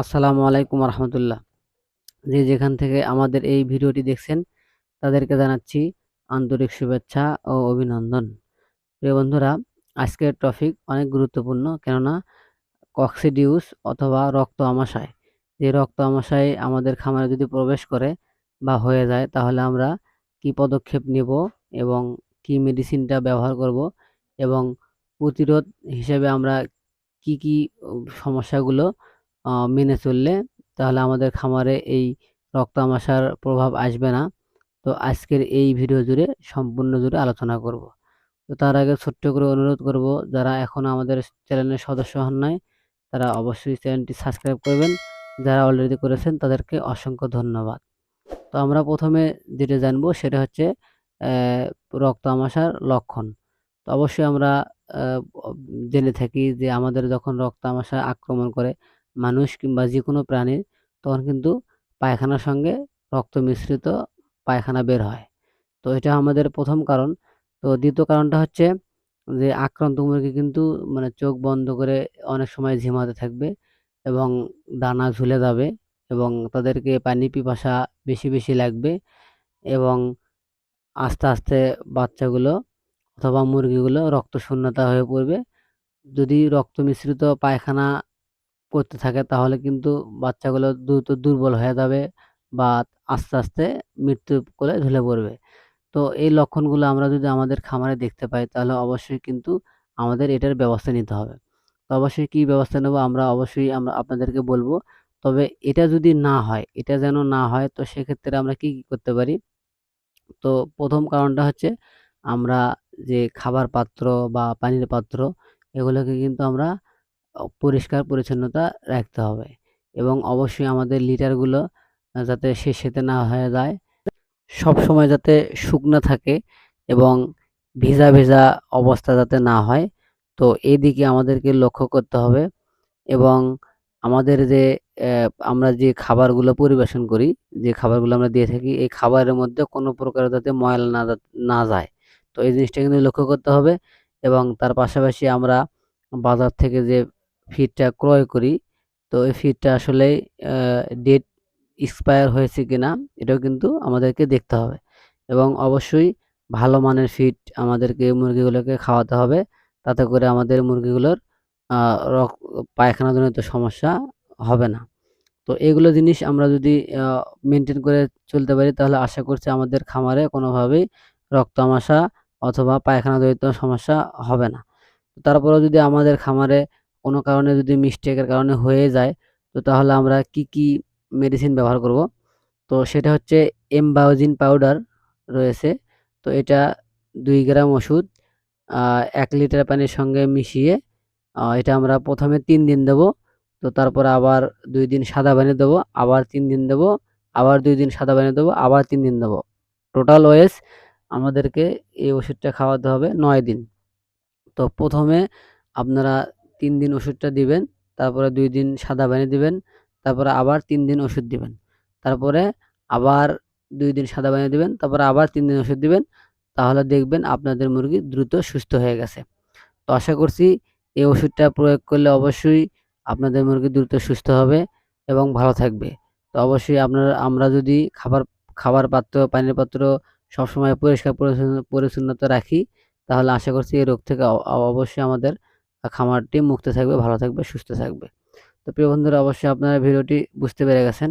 আসসালামু আলাইকুম রহমতুল্লাহ। যে যেখান থেকে আমাদের এই ভিডিওটি দেখছেন, তাদেরকে জানাচ্ছি আন্তরিক শুভেচ্ছা ও অভিনন্দন। প্রিয় বন্ধুরা, আজকের টপিক অনেক গুরুত্বপূর্ণ, কেননা কক্সিডিউস অথবা রক্ত আমাশায় যে রক্ত আমাশায় আমাদের খামারে যদি প্রবেশ করে বা হয়ে যায়, তাহলে আমরা কি পদক্ষেপ নেব এবং কি মেডিসিনটা ব্যবহার করব এবং প্রতিরোধ হিসেবে আমরা কি কি সমস্যাগুলো মেনে চললে তাহলে আমাদের খামারে এই রক্ত আমাশার প্রভাব আসবে না। তো আজকের এই ভিডিও জুড়ে, সম্পূর্ণ জুড়ে আলোচনা করব। তো তার আগে ছোট্ট করে অনুরোধ করব, যারা এখনও আমাদের চ্যানেলের সদস্য হন নাই, তারা অবশ্যই চ্যানেলটি সাবস্ক্রাইব করবেন। যারা অলরেডি করেছেন, তাদেরকে অসংখ্য ধন্যবাদ। তো আমরা প্রথমে যেটা জানব, সেটা হচ্ছে রক্ত আমাশার লক্ষণ। তো অবশ্যই আমরা জেনে থাকি যে আমাদের যখন রক্ত আমাশা আক্রমণ করে মানুষ কিংবা যে কোনো প্রাণীর তখন কিন্তু পায়খানার সঙ্গে রক্ত মিশ্রিত পায়খানা বের হয়। তো এটা আমাদের প্রথম কারণ। তো দ্বিতীয় কারণটা হচ্ছে যে আক্রান্ত মুরগি কিন্তু মানে চোখ বন্ধ করে অনেক সময় ঝিমাতে থাকবে এবং দানা ঝুলে যাবে এবং তাদেরকে পানি পিপাসা বেশি বেশি লাগবে এবং আস্তে আস্তে বাচ্চাগুলো অথবা মুরগিগুলো রক্ত শূন্যতা হয়ে পড়বে। যদি রক্ত মিশ্রিত পায়খানা করতে থাকে, তাহলে কিন্তু বাচ্চাগুলো দ্রুত দুর্বল হয়ে যাবে বা আস্তে আস্তে মৃত্যু করে ঢলে পড়বে। তো এই লক্ষণগুলো আমরা যদি আমাদের খামারে দেখতে পাই, তাহলে অবশ্যই কিন্তু আমাদের এটার ব্যবস্থা নিতে হবে। তো অবশ্যই কী ব্যবস্থা নেব আমরা অবশ্যই আমরা আপনাদেরকে বলব, তবে এটা যদি না হয়, এটা যেন না হয়, তো সেক্ষেত্রে আমরা কি কী করতে পারি? তো প্রথম কারণটা হচ্ছে আমরা যে খাবার পাত্র বা পানির পাত্র, এগুলোকে কিন্তু আমরা পরিষ্কার পরিচ্ছন্নতা রাখতে হবে। এবং অবশ্যই আমাদের লিটারগুলো যাতে শেষেতে না হয়ে যায়। সব সময় যাতে শুকনো থাকে এবং ভিজা ভেজা অবস্থা যাতে না হয়। তো এদিকে আমাদেরকে লক্ষ্য করতে হবে এবং আমাদের যে আমরা যে খাবারগুলো পরিবেশন করি, যে খাবারগুলো আমরা দিয়ে থাকি, এই খাবারের মধ্যে কোনো প্রকার যাতে ময়লা না না যায়। তো এই জিনিসটা কিন্তু লক্ষ্য করতে হবে এবং তার পাশাপাশি আমরা বাজার থেকে যে ফিডটা ক্রয় করি। তো এই ফিডটা আসলে ডেট এক্সপায়ার হয়েছে কিনা, এটাও কিন্তু আমাদেরকে দেখতে হবে। এবং অবশ্যই ভালো মানের ফিড আমাদেরকে মুরগিগুলোকে খাওয়াতে হবে। তাতে করে আমাদের মুরগিগুলোর রক, পায়খানাজনিত সমস্যা হবে না। তো এগুলো জিনিস আমরা যদি মেনটেন করে চলতে পারি, তাহলে আশা করছি আমাদের খামারে কোনোভাবেই রক্ত আমাশা অথবা পায়খানাজনিত সমস্যা হবে না। তারপরেও যদি আমাদের খামারে কোনো কারণে যদি মিস্টেকের কারণে হয়ে যায়, তো তাহলে আমরা কি কি মেডিসিন ব্যবহার করব? তো সেটা হচ্ছে এমবায়োজিন পাউডার রয়েছে, তো এটা দুই গ্রাম ওষুধ এক লিটার পানির সঙ্গে মিশিয়ে এটা আমরা প্রথমে তিন দিন দেব, তো তারপর আবার দুই দিন সাদা পানি দেবো, আবার তিন দিন দেব, আবার দুই দিন সাদা পানি দেবো, আবার তিন দিন দেবো। টোটাল ওয়েস আমাদেরকে এই ওষুধটা খাওয়াতে হবে নয় দিন। তো প্রথমে আপনারা তিন দিন ওষুধটা দিবেন, তারপরে দুই দিন সাদা পানি দিবেন, তারপরে আবার তিন দিন ওষুধ দিবেন। তারপরে আবার দুই দিন সাদা পানি দিবেন, তারপরে আবার তিন দিন ওষুধ দিবেন, তাহলে দেখবেন আপনাদের মুরগি দ্রুত সুস্থ হয়ে গেছে। তো আশা করছি এই ওষুধটা প্রয়োগ করলে অবশ্যই আপনাদের মুরগি দ্রুত সুস্থ হবে এবং ভালো থাকবে। তো অবশ্যই আপনারা, আমরা যদি খাবার খাবার পাত্র, পানির পাত্র সবসময় পরিষ্কার পরিচ্ছন্ন, পরিচ্ছন্নতা রাখি, তাহলে আশা করছি এই রোগ থেকে অবশ্যই আমাদের খামারটি মুক্ত থাকবে, ভালো থাকবে, সুস্থ থাকবে। তো প্রিয় বন্ধুরা, অবশ্যই আপনারা ভিডিওটি বুঝতে পেরে গেছেন।